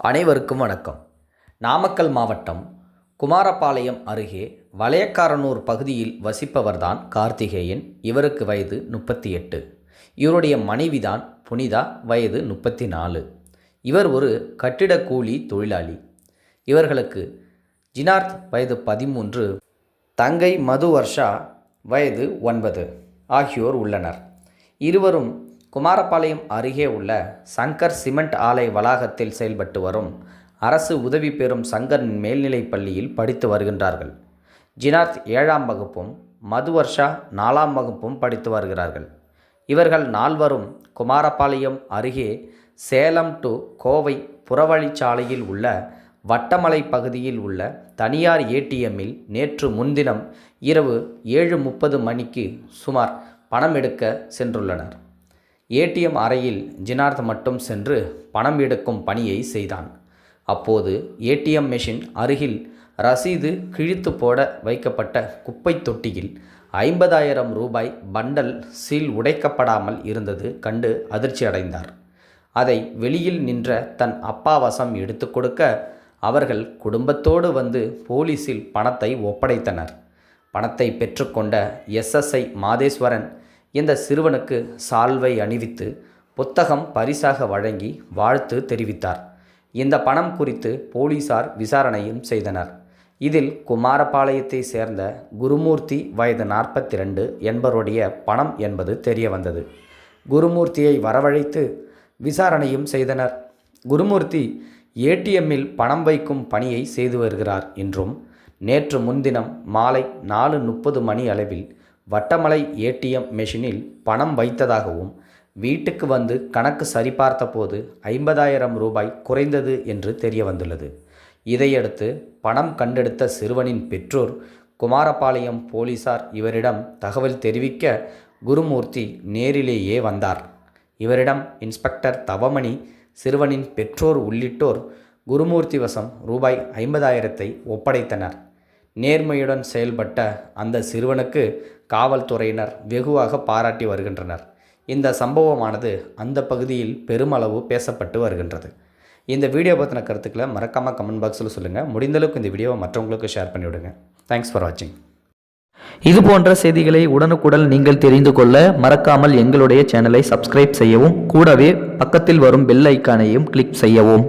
அனைவருக்கும் வணக்கம். நாமக்கல் மாவட்டம் குமாரபாளையம் அருகே வளையக்காரனூர் பகுதியில் வசிப்பவர்தான் கார்த்திகேயன். இவருக்கு வயது முப்பத்தி எட்டு இவருடைய மனைவிதான் புனிதா வயது முப்பத்தி நாலு இவர் ஒரு கட்டிட கூலி தொழிலாளி. இவர்களுக்கு ஜினார்த் வயது பதிமூன்று தங்கை மது வர்ஷா வயது ஒன்பது ஆகியோர் உள்ளனர். இருவரும் குமாரபாளையம் அருகே உள்ள சங்கர் சிமெண்ட் ஆலை வளாகத்தில் செயல்பட்டு வரும் அரசு உதவி பெறும் சங்கர் மேல்நிலைப் பள்ளியில் படித்து வருகின்றார்கள். ஜினாத் ஏழாம் வகுப்பும் மதுவர்ஷா நாலாம் வகுப்பும் படித்து வருகிறார்கள். இவர்கள் நால்வரும் குமாரபாளையம் அருகே சேலம் டு கோவை புறவழிச்சாலையில் உள்ள வட்டமலை பகுதியில் உள்ள தனியார் ஏடிஎம்மில் நேற்று முன்தினம் இரவு ஏழு முப்பது மணிக்கு சுமார் பணம் எடுக்க சென்றுள்ளனர். ஏடிஎம் அறையில் ஜினார்த் மட்டும் சென்று பணம் எடுக்கும் பணியை செய்தான். அப்போது ஏடிஎம் மெஷின் அருகில் ரசீது கிழித்து போட வைக்கப்பட்ட குப்பை தொட்டியில் ஐம்பதாயிரம் ரூபாய் பண்டல் சீல் உடைக்கப்படாமல் இருந்தது கண்டு அதிர்ச்சி அடைந்தார். அதை வெளியில் நின்ற தன் அப்பா வசம் எடுத்து கொடுக்க அவர்கள் குடும்பத்தோடு வந்து போலீஸில் பணத்தை ஒப்படைத்தனர். பணத்தை பெற்றுக்கொண்ட எஸ்எஸ்ஐ மாதேஸ்வரன் இந்த சிறுவனுக்கு சால்வை அணிவித்து புத்தகம் பரிசாக வழங்கி வாழ்த்து தெரிவித்தார். இந்த பணம் குறித்து போலீசார் விசாரணையும் செய்தனர். இதில் குமாரபாளையத்தை சேர்ந்த குருமூர்த்தி வயது நாற்பத்தி ரெண்டு என்பவருடைய பணம் என்பது தெரிய வந்தது குருமூர்த்தியை வரவழைத்து விசாரணையும் செய்தனர். குருமூர்த்தி ஏடிஎம்மில் பணம் வைக்கும் பணியை செய்து வருகிறார் என்றும் நேற்று முன்தினம் மாலை நாலு முப்பது மணி அளவில் வட்டமலை ஏடிஎம் மெஷினில் பணம் வைத்ததாகவும் வீட்டுக்கு வந்து கணக்கு சரிபார்த்தபோது ஐம்பதாயிரம் ரூபாய் குறைந்தது என்று தெரிய வந்துள்ளது இதையடுத்து பணம் கண்டெடுத்த சிறுவனின் பெற்றோர் குமாரபாளையம் போலீசார் இவரிடம் தகவல் தெரிவிக்க குருமூர்த்தி நேரிலேயே வந்தார். இவரிடம் இன்ஸ்பெக்டர் தவமணி சிறுவனின் பெற்றோர் உள்ளிட்டோர் குருமூர்த்தி வசம் ரூபாய் ஐம்பதாயிரத்தை ஒப்படைத்தனர். நேர்மையுடன் செயல்பட்ட அந்த சிறுவனுக்கு காவல்துறையினர் வெகுவாக பாராட்டி வருகின்றனர். இந்த சம்பவமானது அந்த பகுதியில் பெருமளவு பேசப்பட்டு வருகின்றது. இந்த வீடியோ பற்றின கருத்துக்களை மறக்காமல் கமெண்ட் பாக்ஸில் சொல்லுங்கள் முடிந்தளவுக்கு இந்த வீடியோவை மற்றவங்களுக்கு ஷேர் பண்ணிவிடுங்க தேங்க்ஸ் ஃபார் வாட்சிங் இது போன்ற செய்திகளை உடனுக்குடன் நீங்கள் தெரிந்து கொள்ள மறக்காமல் எங்களுடைய சேனலை சப்ஸ்கிரைப் செய்யவும் கூடவே பக்கத்தில் வரும் பெல் ஐக்கானையும் கிளிக் செய்யவும்.